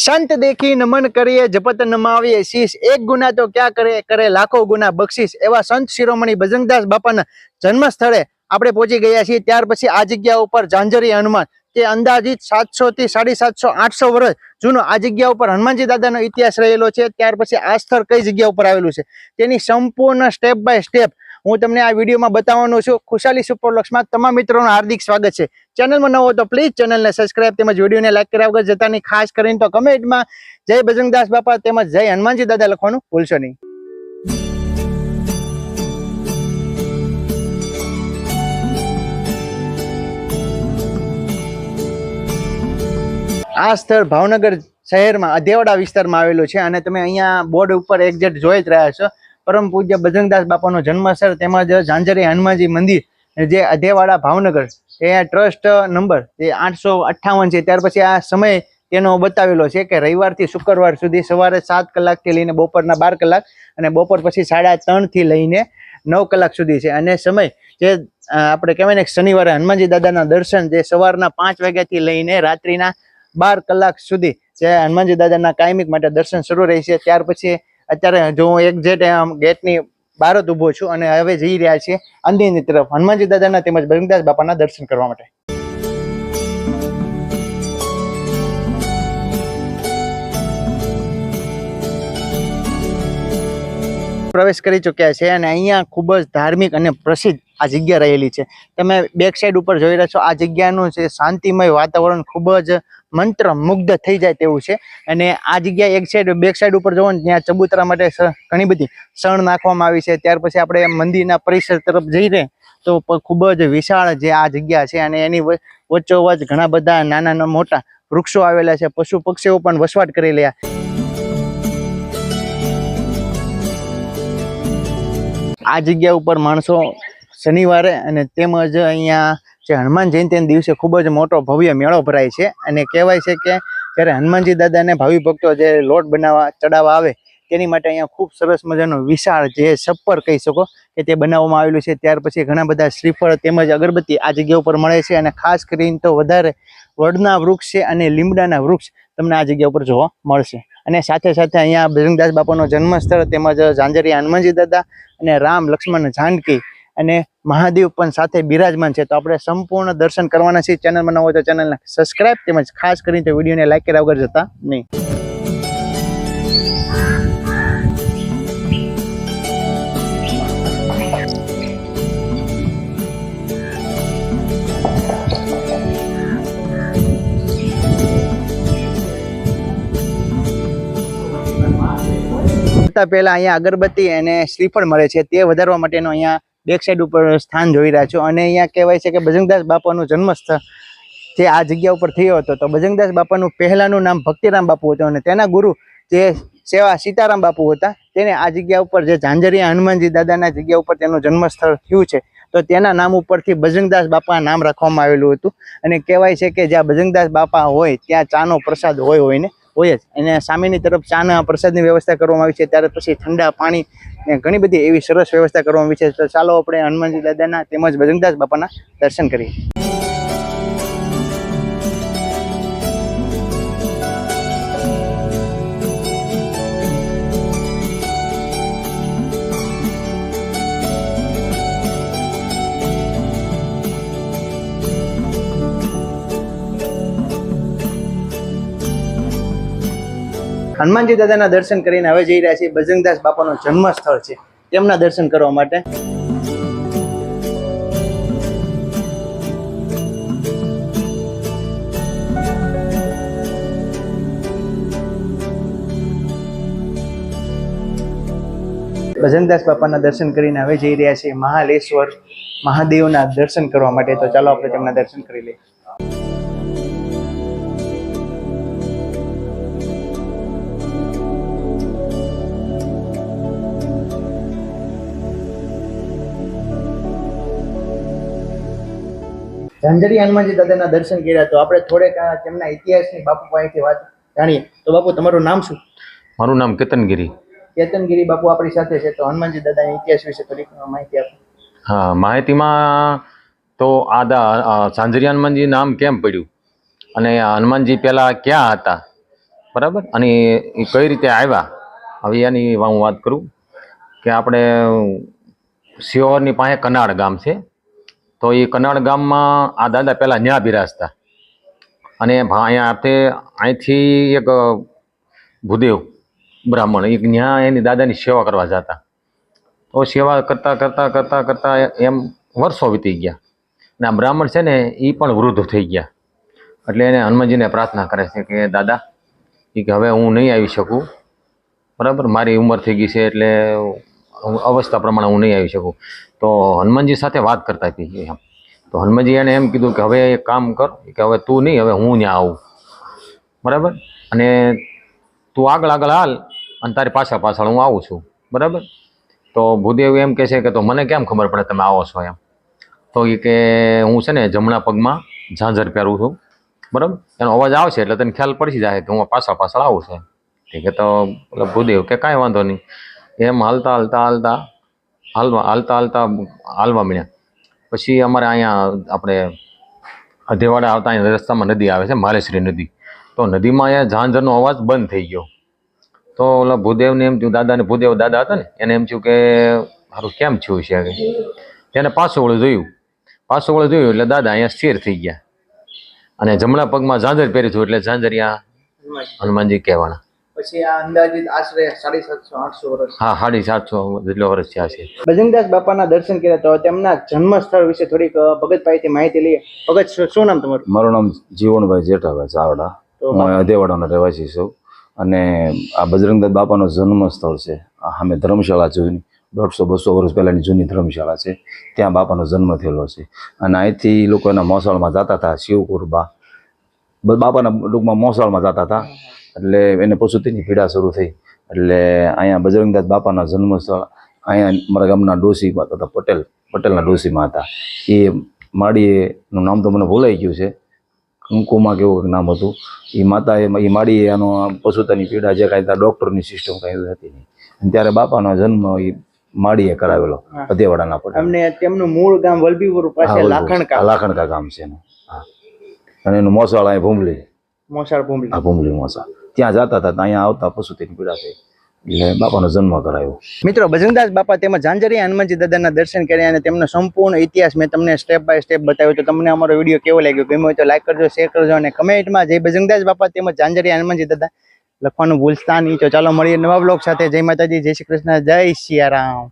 સંત દેખી નમન કરીએ, જપત નમાવીએ શીશ એક ગુના તો ક્યાં કરે? કરે લાખો ગુના, બક્ષીસ. એવા સંત શિરોમણી બજરંગદાસ બાપાના જન્મ સ્થળે આપણે પહોંચી ગયા છીએ. ત્યાર પછી આ જગ્યા ઉપર ઝાંઝરી હનુમાન તે અંદાજિત સાતસો થી સાડી સાતસો, આઠસો વર્ષ જૂનો આ જગ્યા ઉપર હનુમાનજી દાદાનો ઇતિહાસ રહેલો છે. ત્યાર પછી આ સ્થળ કઈ જગ્યા ઉપર આવેલું છે? તેની સંપૂર્ણ સ્ટેપ બાય સ્ટેપ હું તમને આ વિડીયોમાં બતાવવાનો છું. ખુશાલી સુપરલક્ષમાં તમામ મિત્રોનું હાર્દિક સ્વાગત છે. ચેનલમાં નવો તો પ્લીઝ ચેનલને સબસ્ક્રાઇબ તેમજ વિડીયોને લાઈક કર્યા વગર ખાસ કરીને તો કમેન્ટમાં જય બજરંગદાસ બાપા તેમજ જય હનુમાનજી દાદા લખવાનું ભૂલશો નહીં. આ સ્થળ ભાવનગર શહેરમાં, અધેવાડા વિસ્તારમાં આવેલું છે અને તમે અહીંયા બોર્ડ ઉપર એક્ઝેક્ટ જોઈ જ રહ્યા છો. પરમ પૂજ્ય બજરંગદાસ બાપાનો જન્મસ્થળ તેમજ ઝાંઝરી હનુમાનજી મંદિર જે અધેવાડા ભાવનગર. એ ટ્રસ્ટ નંબર એ આઠસો અઠ્ઠાવન છે. ત્યાર પછી આ સમય તેનો બતાવેલો છે કે રવિવારથી શુક્રવાર સુધી સવારે સાત કલાકથી લઈને બપોરના બાર કલાક અને બપોર પછી સાડા ત્રણથી લઈને નવ કલાક સુધી છે. અને સમય જે આપણે કહેવાય ને શનિવારે હનુમાનજી દાદાના દર્શન જે સવારના પાંચ વાગ્યાથી લઈને રાત્રિના બાર કલાક સુધી જે હનુમાનજી દાદાના કાયમિક માટે દર્શન શરૂ રહે છે. ત્યાર પછી અત્યારે જો હું એક્ઝેક્ટ ગેટની બહાર જ ઊભો છું અને હવે જઈ રહ્યા છીએ અંદરની તરફ. હનુમાનજી દાદાના તેમજ બરંગદાસ બાપાના દર્શન કરવા માટે. પ્રવેશ કરી ચૂક્યા છે અને અહીંયા ખૂબ જ ધાર્મિક અને પ્રસિદ્ધ આ જગ્યા રહેલી છે. તમે બેક સાઈડ ઉપર જોઈ રહ્યા છો, આ જગ્યાનું છે શાંતિમય વાતાવરણ ખૂબ જ મંત્ર મુગ્ધ થઈ જાય તેવું છે. અને આ જગ્યા એક સાઈડ બેક સાઈડ ઉપર જવો ને, ત્યાં ચબૂતરા માટે ઘણી બધી શણ નાખવામાં આવી છે. ત્યાર પછી આપણે મંદિરના પરિસર તરફ જઈ રહે તો ખૂબ જ વિશાળ જે આ જગ્યા છે અને એની વચ્ચોવચ ઘણા બધા નાના મોટા વૃક્ષો આવેલા છે. પશુ પક્ષીઓ પણ વસવાટ કરી રહ્યા આ જગ્યા ઉપર માણસો શનિવારે અને તેમજ અહીંયા જે હનુમાન જયંતિના દિવસે ખૂબ જ મોટો ભવ્ય મેળો ભરાય છે. અને કહેવાય છે કે જ્યારે હનુમાનજી દાદાને ભાવિ ભક્તો જે લોટ બનાવવા, ચડાવવા આવે, તેની માટે અહીંયા ખૂબ સરસ મજાનો વિશાળ જે સપ્પર કહી શકો કે તે બનાવવામાં આવેલું છે. ત્યાર પછી ઘણા બધા શ્રીફળ તેમજ અગરબત્તી આ જગ્યા ઉપર મળે છે અને ખાસ કરીને તો વધારે વડના વૃક્ષ છે અને લીમડાના વૃક્ષ તમને આ જગ્યા ઉપર જોવા મળશે. અને સાથે સાથે અહીંયા બજરંગદાસ બાપાનો જન્મસ્થળ તેમજ ઝાંઝરિયા હનુમાનજી દાદા અને રામ લક્ષ્મણ જાનકી અને મહાદેવ પણ સાથે બિરાજમાન છે. તો આપણે સંપૂર્ણ દર્શન કરવાના છીએ. ચેનલમાં ન તો ચેનલને સબસ્ક્રાઇબ તેમજ ખાસ કરીને તો વિડીયોને લાઈક કર્યા વગર જતા નહીં. કરતા પહેલા અહીંયા અગરબત્તી અને શ્રીફળ મળે છે. તે વધારવા માટેનો અહીંયા બેક સાઈડ ઉપર સ્થાન જોઈ રહ્યા છો. અને અહીંયા કહેવાય છે કે બજરંગદાસ બાપાનું જન્મસ્થળ જે આ જગ્યા ઉપર થયો હતો. તો બજરંગદાસ બાપાનું પહેલાનું નામ ભક્તિરામ બાપુ હતું અને તેના ગુરુ જે સેવા સીતારામ બાપુ હતા, તેને આ જગ્યા ઉપર જે ઝાંઝરિયા હનુમાનજી દાદાના જગ્યા ઉપર તેનું જન્મસ્થળ થયું છે. તો તેના નામ ઉપરથી બજરંગદાસ બાપા નામ રાખવામાં આવેલું હતું. અને કહેવાય છે કે જ્યાં બજરંગદાસ બાપા હોય, ત્યાં ચાનો પ્રસાદ હોય હોય ને હોય જ. અને સામેની તરફ ચાના પ્રસાદની વ્યવસ્થા કરવામાં આવી છે. ત્યારે પછી ઠંડા પાણી ને ઘણી બધી એવી સરસ વ્યવસ્થા કરવામાં આવી છે. તો ચાલો આપણે હનુમાનજી દાદાના તેમજ બજરંગદાસ બાપાના દર્શન કરીએ. હનુમાનજી દાદાના દર્શન કરીને હવે જઈ રહ્યા છીએ. બજરંગદાસ બાપાનું જન્મ સ્થળ છે. તેમના દર્શન કરવા માટે. બજરંગદાસ બાપાના દર્શન કરીને હવે જઈ રહ્યા છીએ. મહાલેશ્વર મહાદેવના દર્શન કરવા માટે. તો ચાલો આપણે તેમના દર્શન કરી લઈએ. ઝાંઝરી હનુમાનજી દાદાના દર્શન કર્યા તો આપણે થોડેક તેમના ઇતિહાસની બાપુ પાસેથી વાત જાણીએ. તો બાપુ તમારું નામ શું? મારું નામ કેતનગીરી. કેતનગીરી બાપુ આપણી સાથે છે તો હનુમાનજી દાદાના ઇતિહાસ વિશે થોડીક માહિતી આપો. હા માહિતીમાં તો આ ઝાંઝરી હનુમાનજી નામ કેમ પડ્યું? અને હનુમાનજી પહેલાં ક્યાં હતા? બરાબર? અને એ કઈ રીતે આવ્યા? હવે એની હું વાત કરું કે આપણે સિયોરની પાસે કનાડ ગામ છે. તો એ કનાળ ગામમાં આ દાદા પહેલાં ન્યા બિરાજતા. અને અહીંયા તે અહીંથી એક ભૂદેવ બ્રાહ્મણ, એક ન્યા એની દાદાની સેવા કરવા જતા. તો સેવા કરતાં કરતાં કરતાં કરતાં એમ વર્ષો વીતી ગયા. અને આ બ્રાહ્મણ છે ને, એ પણ વૃદ્ધ થઈ ગયા. એટલે એને હનુમાનજીને પ્રાર્થના કરે છે કે, દાદા એ કે હવે હું નહીં આવી શકું. બરાબર? મારી ઉંમર થઈ ગઈ છે એટલે અવસ્થા પ્રમાણે હું નહીં આવી શકું. તો હનુમાનજી સાથે વાત કરતા હતી એમ. તો હનુમાનજી એને એમ કીધું કે હવે એક કામ કર કે હવે તું નહીં, હવે હું ત્યાં આવું. બરાબર? અને તું આગળ આગળ હાલ, અને તારી પાછળ પાછળ હું આવું છું. બરાબર? તો ભૂદેવ એમ કહે છે કે તો મને કેમ ખબર પડે તમે આવો છો એમ? તો એ કે હું છે ને જમણા પગમાં ઝાંઝર પહેરું છું. બરાબર? એનો અવાજ આવશે એટલે તને ખ્યાલ પડી જાય કે હું પાછળ પાછળ આવું છું ઠીક તો ભૂદેવ કે કાંઈ વાંધો નહીં. એમ હાલતા હાલતા હાલતા હાલવા હાલતા હાલતા હાલવા મળ્યા પછી અમારે અહીંયા આપણે અધેવાડા આવતા અહીંયા રસ્તામાં નદી આવે છે, માલેશ્રી નદી. તો નદીમાં અહીંયા ઝાંઝરનો અવાજ બંધ થઈ ગયો. તો ઓલા ભૂદેવને એમ થયું, દાદાને ભૂદેવ દાદા હતા ને, એને એમ થયું કે મારું કેમ થયું છે હવે તેને પાછું વળું જોયું. પાછું વળું જોયું એટલે દાદા અહીંયા સ્થિર થઈ ગયા. અને જમણા પગમાં ઝાંઝર પહેરી હતું એટલે ઝાંઝરિયા હનુમાનજી કહેવાના. પછી આ અંદાજિત આશરે સાડી સાતસો આઠસો વર્ષ. હા સાડી સાતસો જેટલો વર્ષ થયા છે. બજરંગદાસ બાપાના દર્શન કર્યા તો તેમના જન્મ સ્થળ વિશે થોડીક અ, માહિતી લઈએ. ભગત શું- નામ તમારું? મારું નામ જીવણભાઈ જેઠાભાઈ ચાવડા. હું અધેવાડાનો રહેવાસી છું. અને આ બજરંગદાસ બાપાનો જન્મ સ્થળ છે. આ સામે ધર્મશાળા જૂની દોઢસો બસો વર્ષ પહેલાંની જૂની ધર્મશાળા છે. ત્યાં બાપાનો જન્મ થયેલો છે. અને અહીંથી લોકો એના મોસાળમાં જતા હતા શિવકુરબા. બાપાના ટૂંકમાં મોસાળમાં જતા હતા. એટલે એને પશુતીની પીડા શરૂ થઈ. એટલે અહીંયા બજરંગદાસ બાપાના જન્મ સ્થળ અહીંયા મારા ગામના ડોસી હતા પટેલ પટેલના ડોસીમાં હતા. એ માળીએનું નામ તો મને ભૂલાઈ ગયું છે. કંકુમાં કેવું કંઈક નામ હતું. એ માતાએ એ માળીએ આનો પશુતાની પીડા જે કાંઈ ડૉક્ટરની સિસ્ટમ કાંઈ હતી નહીં. ત્યારે બાપાનો જન્મ એ માળીએ કરાવેલો હા. અધેવાડાના પટેલ. અમને તેમનું મૂળ ગામ વલભીપુર પાસે લાખણકા. લાખણકા ગામ છે એનું. અને એનું મોસાળ અહીં ભૂમલી મોસાળ ભૂમલી હા ભૂમલી મોસા ત્યાં જતા હતા, ત્યાં આવતા પશુતીની પીડા થઈ. એટલે બાપાનો જન્મ કરાયો. મિત્રો બજરંગદાસ બાપા તેમજ ઝાંઝરી હનુમાનજી દાદાના દર્શન કર્યા અને તેમનો સંપૂર્ણ ઇતિહાસ મેં તમને સ્ટેપ બાય સ્ટેપ બતાવ્યો તો તમને અમારો વીડિયો કેવો લાગ્યો? ગમ્યો હોય તો લાઈક કરજો શેર કરજો અને કમેન્ટમાં જય બજરંગદાસ બાપા તેમજ ઝાંઝરી હનુમાનજી દાદા લખવાનું ભૂલતા નહીં. તો ચાલો મળીએ નવા બ્લોગ સાથે. જય માતાજી, જય શ્રી કૃષ્ણ, જય સિયારામ.